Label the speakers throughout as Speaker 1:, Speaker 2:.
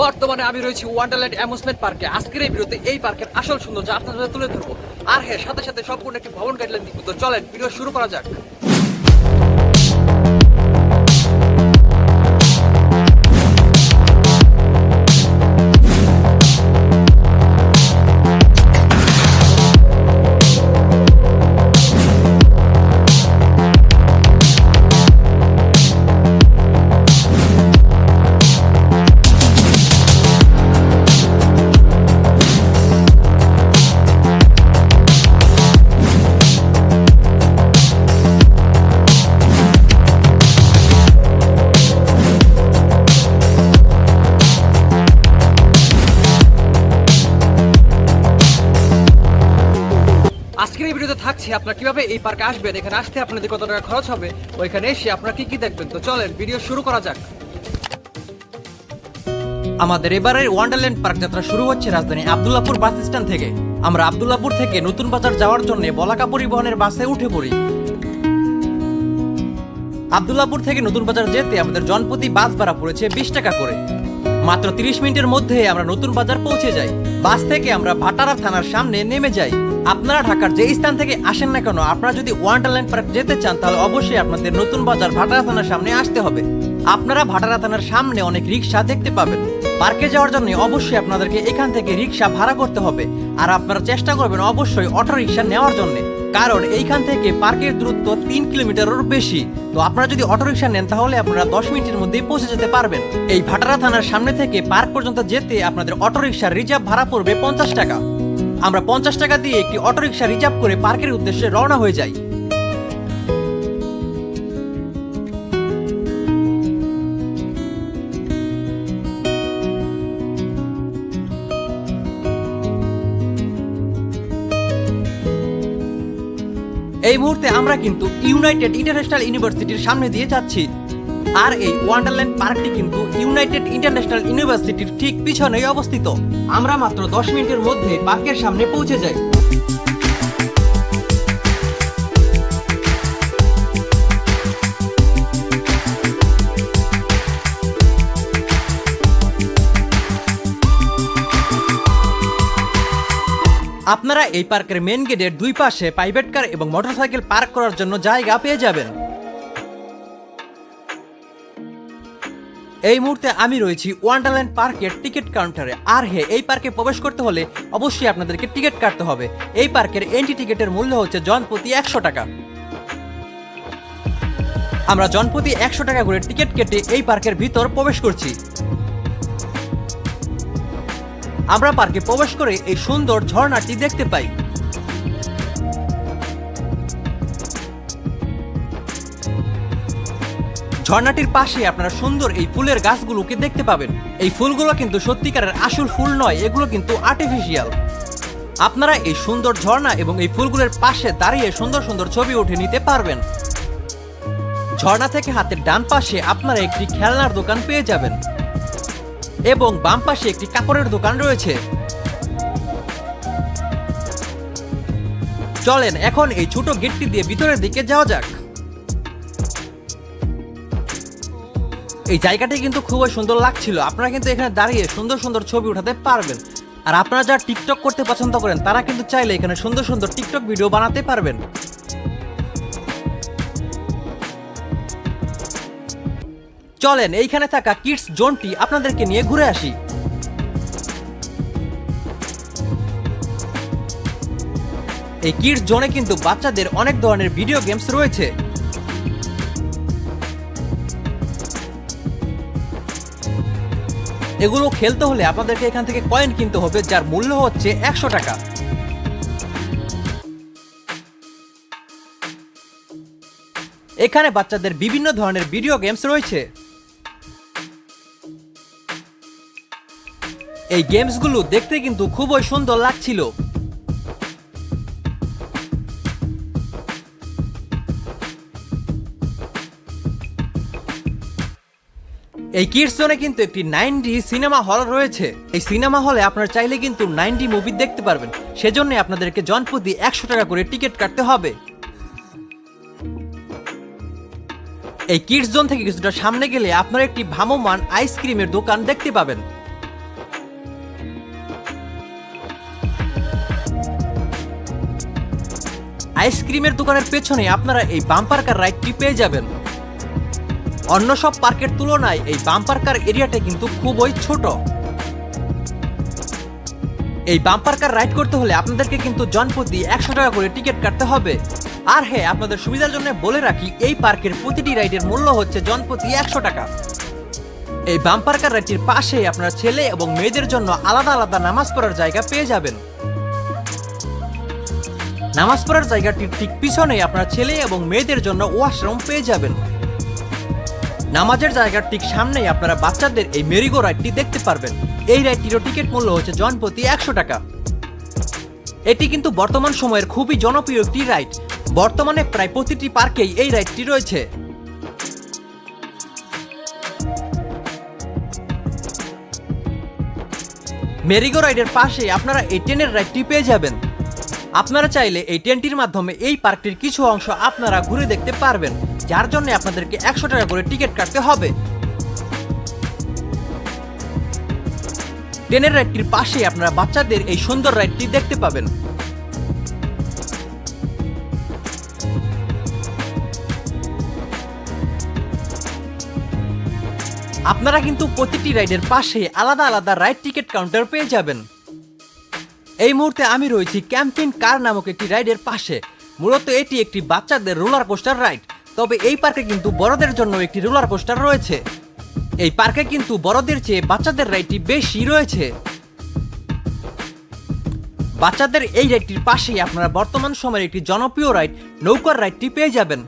Speaker 1: বর্তমানে আমি রয়েছি ওয়ান্ডারল্যান্ড অ্যামুজমেন্ট পার্কে আজকের এই ভিডিওতে এই পার্কের আসল সৌন্দর্য সাথে তুলে ধরবো। আর হ্যাঁ সাথে সাথে সম্পূর্ণ একটি ভ্রমণ গাইডলাইন দিব। তো চলেন, ভিডিও শুরু করা যাক। থাকছে, আপনারা কীভাবে এই পার্কে আসবেন, এখানে আসতে আপনাদের কত টাকা খরচ হবে, ওইখানে এসে আপনারা কি কি দেখবেন? তো চলেন, ভিডিও শুরু করা যাক। আমাদের এবারের ওয়ান্ডারল্যান্ড পার্ক যাত্রা শুরু হচ্ছে রাজধানী আব্দুল্লাপুর বাস স্ট্যান্ড থেকে। আমরা আব্দুল্লাপুর থেকে নতুন বাজার যাওয়ার জন্য বলাকা পরিবহনের বাসে উঠে পড়ি। আব্দুল্লাপুর থেকে নতুন বাজার যেতে আমাদের জনপ্রতি বাস ভাড়া পড়েছে বিশ টাকা করে। মাত্র তিরিশ মিনিটের মধ্যে আমরা নতুন বাজার পৌঁছে যাই। বাস থেকে আমরা ভাটারা থানার সামনে নেমে যাই। আপনারা ঢাকার যে স্থান থেকে আসেন না কেন, আপনারা যদি ওয়ান্ডারল্যান্ড পার্ক যেতে চান, তাহলে অবশ্যই আপনাদের নতুন বাজার ভাটারা থানার সামনে আসতে হবে। আপনারা ভাটারা থানার সামনে অনেক রিক্সা দেখতে পাবেন। পার্কে যাওয়ার জন্য অবশ্যই আপনাদেরকে এখান থেকে রিক্সা ভাড়া করতে হবে। আর আপনারা চেষ্টা করবেন অবশ্যই অটো রিক্সা নেওয়ার জন্য। কারণ এইখান থেকে পার্কের দূরত্ব তিন কিলোমিটারেরও বেশি। তো আপনারা যদি অটোরিকশা নেন, তাহলে আপনারা দশ মিনিটের মধ্যেই পৌঁছে যেতে পারবেন। এই ভাটারা থানার সামনে থেকে পার্ক পর্যন্ত যেতে আপনাদের অটোরিকশার রিজার্ভ ভাড়া পড়বে পঞ্চাশ টাকা। আমরা পঞ্চাশ টাকা দিয়ে একটি অটোরিকশা রিজার্ভ করে পার্কের উদ্দেশ্যে রওনা হয়ে যাই। এই মুহূর্তে আমরা কিন্তু ইউনাইটেড ইন্টারন্যাশনাল ইউনিভার্সিটির সামনে দিয়ে যাচ্ছি। আর এই ওয়ান্ডারল্যান্ড পার্কটি কিন্তু ইউনাইটেড ইন্টারন্যাশনাল ইউনিভার্সিটির ঠিক পিছনেই অবস্থিত। আমরা মাত্র দশ মিনিটের মধ্যে পার্কের সামনে পৌঁছে যাই। আপনারা এই পার্কের মেন গেটের দুই পাশে প্রাইভেট কার এবং মোটরসাইকেল পার্ক করার জন্য জায়গা পেয়ে যাবেন। এই মুহূর্তে আমি রয়েছি ওয়ান্ডারল্যান্ড পার্কের টিকিট কাউন্টারে আর হে এই পার্কে প্রবেশ করতে হলে অবশ্যই আপনাদেরকে টিকিট কাটতে হবে। এই পার্কের এন্ট্রি টিকিটের মূল্য হচ্ছে জনপ্রতি একশো টাকা। আমরা জনপ্রতি একশো টাকা করে টিকিট কেটে এই পার্কের ভিতর প্রবেশ করছি। আমরা পার্কে প্রবেশ করে এই সুন্দর ঝর্ণাটি দেখতে পাই। ঝর্ণাটির পাশে আপনারা সুন্দর এই ফুলের গাছগুলোকে দেখতে পাবেন। এই ফুলগুলো কিন্তু সত্যিকারের আসল ফুল নয়, এগুলো কিন্তু আর্টিফিশিয়াল আপনারা এই সুন্দর ঝর্ণা এবং এই ফুলগুলোর পাশে দাঁড়িয়ে সুন্দর সুন্দর ছবি উঠে নিতে পারবেন। ঝর্ণা থেকে হাতের ডান পাশে আপনারা একটি খেলনার দোকান পেয়ে যাবেন এবং বাম পাশে একটি কাপড়ের দোকান রয়েছে। চলেন, এখন এই ছোট গেটটি দিয়ে ভিতরের দিকে যাওয়া যাক। এই জায়গাটি কিন্তু খুবই সুন্দর লাগছিল। আপনারা কিন্তু এখানে দাঁড়িয়ে সুন্দর সুন্দর ছবি উঠাতে পারবেন। আর আপনারা যারা টিকটক করতে পছন্দ করেন, তারা কিন্তু চাইলে এখানে সুন্দর সুন্দর টিকটক ভিডিও বানাতে পারবেন। চলেন, এইখানে থাকা কিডস জোনটি আপনাদেরকে নিয়ে ঘুরে আসি। এই কিডস জোনে কিন্তু বাচ্চাদের অনেক ধরনের ভিডিও গেমস রয়েছে। এগুলো খেলতে হলে আপনাদেরকে এখান থেকে কয়েন কিনতে হবে, যার মূল্য হচ্ছে একশো টাকা। এখানে বাচ্চাদের বিভিন্ন ধরনের ভিডিও গেমস রয়েছে। এই গেমসগুলো দেখতে কিন্তু খুবই সুন্দর লাগছিল। এই কিডস জোনে কিন্তু একটি নাইনটি সিনেমা হল রয়েছে। এই সিনেমা হলে আপনার চাইলে কিন্তু নাইনটি মুভি দেখতে পারবেন। সেজন্য আপনাদেরকে জনপ্রতি একশো টাকা করে টিকিট কাটতে হবে। এই কিডস জোন থেকে কিছুটা সামনে গেলে আপনারা একটি ভ্রাম্যমান আইসক্রিমের দোকান দেখতে পাবেন। আইসক্রিমের দোকানের পেছনে আপনারা এই বাম্পার কার রাইডটি পেয়ে যাবেন। অন্য সব পার্কের তুলনায় এই বাম্পার কার এরিয়াটা কিন্তু খুবই ছোট। এই বাম্পার কার রাইড করতে হলে আপনাদেরকে কিন্তু জনপ্রতি একশো টাকা করে টিকিট কাটতে হবে। আর হ্যাঁ আপনাদের সুবিধার জন্য বলে রাখি, এই পার্কের প্রতিটি রাইডের মূল্য হচ্ছে জনপ্রতি একশো টাকা। এই বাম্পার কার রাইডটির পাশেই আপনার ছেলে এবং মেয়েদের জন্য আলাদা আলাদা নামাজ পড়ার জায়গা পেয়ে যাবেন। নামাজ পড়ার জায়গাটির ঠিক পিছনেই আপনার ছেলে এবং মেয়েদের জন্য ওয়াশরুম পেয়ে যাবেন। নামাজের জায়গার ঠিক সামনেই আপনারা বাচ্চাদের এই মেরিগো রাইডটি দেখতে পারবেন। এই রাইডটিরও টিকিট মূল্য হচ্ছে জনপ্রতি একশো টাকা। এটি কিন্তু বর্তমান সময়ের খুবই জনপ্রিয় একটি রাইড। বর্তমানে প্রায় প্রতিটি পার্কেই এই রাইডটি রয়েছে। মেরিগো রাইডের পাশে আপনারা এই ট্রেনের রাইডটি পেয়ে যাবেন। আপনারা চাইলে এই ট্রেনটির মাধ্যমে এই পার্কটির কিছু অংশ আপনারা ঘুরে দেখতে পারবেন। যার জন্য আপনাদেরকে একশো টাকা করে টিকিট কাটতে হবে। ট্রেনের রাইডটির পাশে আপনারা বাচ্চাদের এই সুন্দর রাইডটি দেখতে পাবেন। আপনারা কিন্তু প্রতিটি রাইডের পাশে আলাদা আলাদা রাইড টিকিট কাউন্টার পেয়ে যাবেন। এই মুহূর্তে আমি রয়েছি ক্যাম্পিং কার নামক একটি রাইডের পাশে। মূলত এটি একটি বাচ্চাদের রোলার কোস্টার রাইড। তবে এই পার্কে কিন্তু বড়দের জন্য একটি রোলার কোস্টার রয়েছে। এই পার্কে কিন্তু বড়দের চেয়ে বাচ্চাদের রাইডটি বেশি রয়েছে। বাচ্চাদের এই রাইডটির পাশেই আপনারা বর্তমান সময়ের একটি জনপ্রিয় রাইড, নৌকার রাইডটি পেয়ে যাবেন।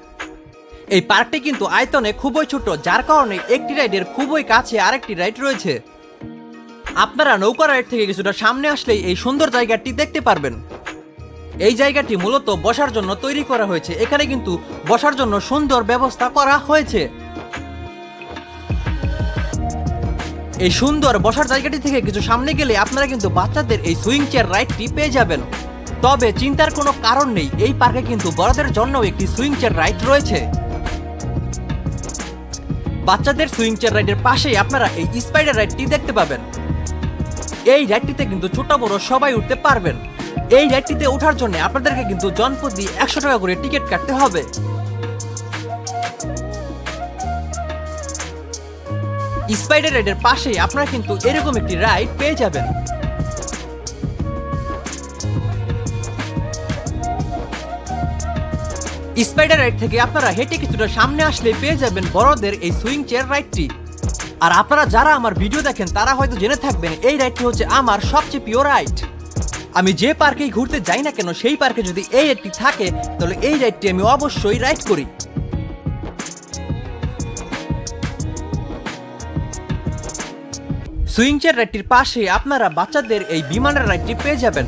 Speaker 1: এই পার্কটি কিন্তু আয়তনে খুবই ছোট, যার কারণে একটি রাইডের খুবই কাছে আরেকটি রাইড রয়েছে। আপনারা নৌকা রাইড থেকে কিছুটা সামনে আসলেই এই সুন্দর জায়গাটি দেখতে পারবেন। এই জায়গাটি মূলত বসার জন্য তৈরি করা হয়েছে। এখানে কিন্তু বসার জন্য সুন্দর ব্যবস্থা করা হয়েছে। এই সুন্দর বসার জায়গাটি থেকে কিছু সামনে গেলে আপনারা কিন্তু বাচ্চাদের এই সুইং চেয়ার রাইডটি পেয়ে যাবেন। তবে চিন্তার কোনো কারণ নেই, এই পার্কে কিন্তু বড়দের জন্য একটি সুইং চেয়ার রাইড রয়েছে। বাচ্চাদের সুইং চেয়ার রাইডের পাশেই আপনারা এই স্পাইডার রাইডটি দেখতে পাবেন। এই রাইডটিতে কিন্তু ছোট বড় সবাই উঠতে পারবেন। এই রাইডটিতে ওঠার জন্য আপনাদেরকে কিন্তু জনপ্রতি একশো টাকা করে টিকিট কাটতে হবে। স্পাইডার রাইডের পাশেই আপনারা কিন্তু এরকম একটি রাইড পেয়ে যাবেন। স্পাইডার রাইড থেকে আপনারা হেঁটে কিছুটা সামনে আসলে পেয়ে যাবেন বড়দের এই সুইং চেয়ার রাইডটি আর আপনারা যারা আমার ভিডিও দেখেন, তারা হয়তো জেনে থাকবেন, এই রাইডটি হচ্ছে আমার সবচেয়ে প্রিয় রাইড আমি যে পার্কেই ঘুরতে যাই না কেন, সেই পার্কে যদি এই রাইডটি থাকে, তাহলে এই রাইডটি আমি অবশ্যই রাইড করি। সুইং চেয়ার রাইডটির পাশে আপনারা বাচ্চাদের এই বিমানের রাইডটি পেয়ে যাবেন।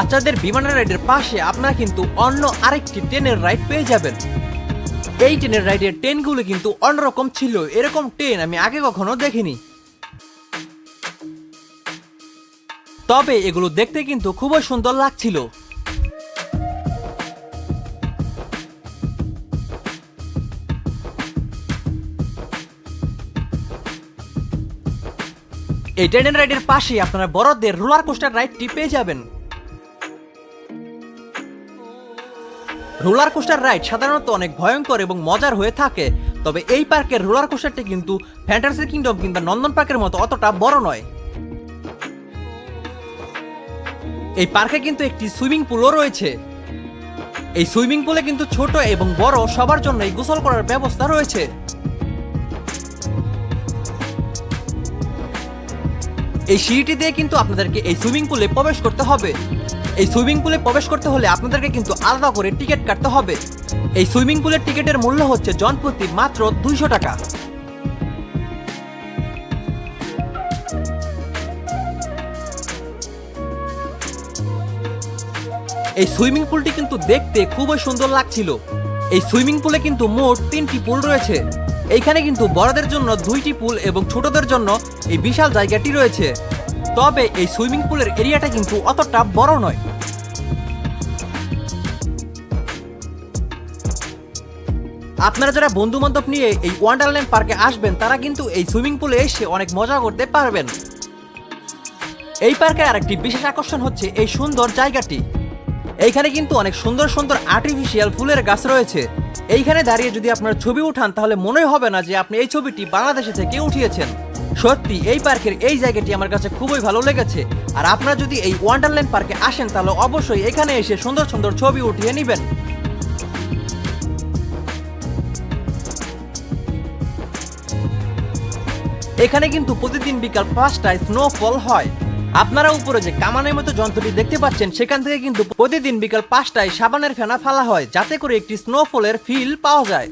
Speaker 1: বাচ্চাদের বিমানের রাইডের পাশে আপনারা কিন্তু অন্য আরেকটি ট্রেনের রাইড পেয়ে যাবেন। এই ট্রেনের রাইডের ট্রেনগুলো কিন্তু অন্যরকম ছিল, এরকম ট্রেন আমি আগে কখনো দেখিনি। তবে এগুলো দেখতে কিন্তু খুবই সুন্দর লাগছিল। এই ট্রেনের রাইডের পাশে আপনারা বড়দের রোলার কোস্টার রাইডটি পেয়ে যাবেন। রোলার কোস্টার রাইড সাধারণত অনেক ভয়ঙ্কর এবং মজার হয়ে থাকে, তবে এই পার্কের রোলার কোস্টারটি কিন্তু ফ্যান্টাসি কিংডম কিংবা নন্দন পার্কের মতো অতটা বড় নয়। এই পার্কে কিন্তু একটি সুইমিং পুলও রয়েছে। এই সুইমিং পুলে কিন্তু ছোট এবং বড় সবার জন্যই গোসল করার ব্যবস্থা রয়েছে। এই সিঁড়িটি দিয়ে কিন্তু আপনাদেরকে এই সুইমিং পুলে প্রবেশ করতে হবে। এই সুইমিং পুলে প্রবেশ করতে হলে আপনাদেরকে কিন্তু আলাদা করে টিকিট কাটতে হবে। এই সুইমিং পুলের টিকিটের মূল্য হচ্ছে জনপ্রতি মাত্র দুইশো টাকা। এই সুইমিং পুলটি কিন্তু দেখতে খুবই সুন্দর লাগছিল। এই সুইমিং পুলে কিন্তু মোট তিনটি পুল রয়েছে। এইখানে কিন্তু বড়দের জন্য দুইটি পুল এবং ছোটদের জন্য এই বিশাল জায়গাটি রয়েছে। তবে এই সুইমিং পুলের এরিয়াটা কিন্তু অতটা বড় নয়। আপনারা যারা বন্ধু বান্ধব নিয়ে এই ওয়ান্ডারল্যান্ড পার্কে আসবেন, তারা কিন্তু এই সুইমিং পুলে এসে অনেক মজা করতে পারবেন। এই পার্কের আরেকটি বিশেষ আকর্ষণ হচ্ছে এই সুন্দর জায়গাটি। এইখানে কিন্তু অনেক সুন্দর সুন্দর আর্টিফিশিয়াল ফুলের গাছ রয়েছে। এইখানে দাঁড়িয়ে যদি আপনার ছবি উঠান, তাহলে মনে হবে না যে আপনি এই ছবিটি বাংলাদেশে থেকে উঠিয়েছেন। সত্যি, এই পার্কের এই জায়গাটি আমার কাছে খুবই ভালো লেগেছে। আর আপনারা যদি এই ওয়ান্ডারল্যান্ড পার্কে আসেন, তাহলে অবশ্যই এখানে এসে সুন্দর সুন্দর ছবি উঠিয়ে নেবেন। এখানে কিন্তু প্রতিদিন বিকাল পাঁচটায় স্নোফল হয়। আপনারা উপরে যে কামানের মতো যন্ত্রটি দেখতে পাচ্ছেন, সেখান থেকে কিন্তু প্রতিদিন বিকাল পাঁচটায় সাবানের ফেনা ফেলা হয়, যাতে করে একটি স্নোফলের ফিল পাওয়া যায়।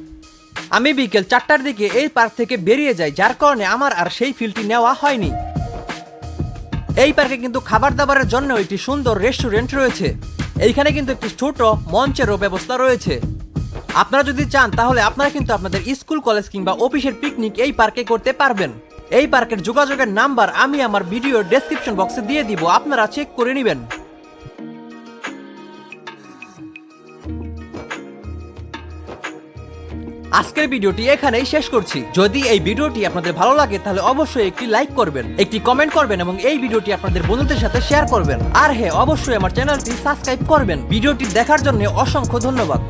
Speaker 1: আমি বিকেল চারটার দিকে এই পার্ক থেকে বেরিয়ে যাই, যার কারণে আমার আর সেই ফিলটি নেওয়া হয়নি। এই পার্কে কিন্তু খাবার দাবারের জন্য একটি সুন্দর রেস্টুরেন্ট রয়েছে। এইখানে কিন্তু একটি ছোট মঞ্চেরও ব্যবস্থা রয়েছে। আপনারা যদি চান, তাহলে আপনারা কিন্তু আপনাদের স্কুল, কলেজ কিংবা অফিসের পিকনিক এই পার্কে করতে পারবেন। এই পার্কের যোগাযোগের নাম্বার আমি আমার ভিডিওর ডেসক্রিপশন বক্সে দিয়ে দিব, আপনারা চেক করে নেবেন। আজকের ভিডিওটি এখানেই শেষ করছি। যদি এই ভিডিওটি আপনাদের ভালো লাগে, তাহলে অবশ্যই একটি লাইক করবেন, একটি কমেন্ট করবেন এবং এই ভিডিওটি আপনাদের বন্ধুদের সাথে শেয়ার করবেন। আর হ্যাঁ অবশ্যই আমার চ্যানেলটি সাবস্ক্রাইব করবেন। ভিডিওটি দেখার জন্য অসংখ্য ধন্যবাদ।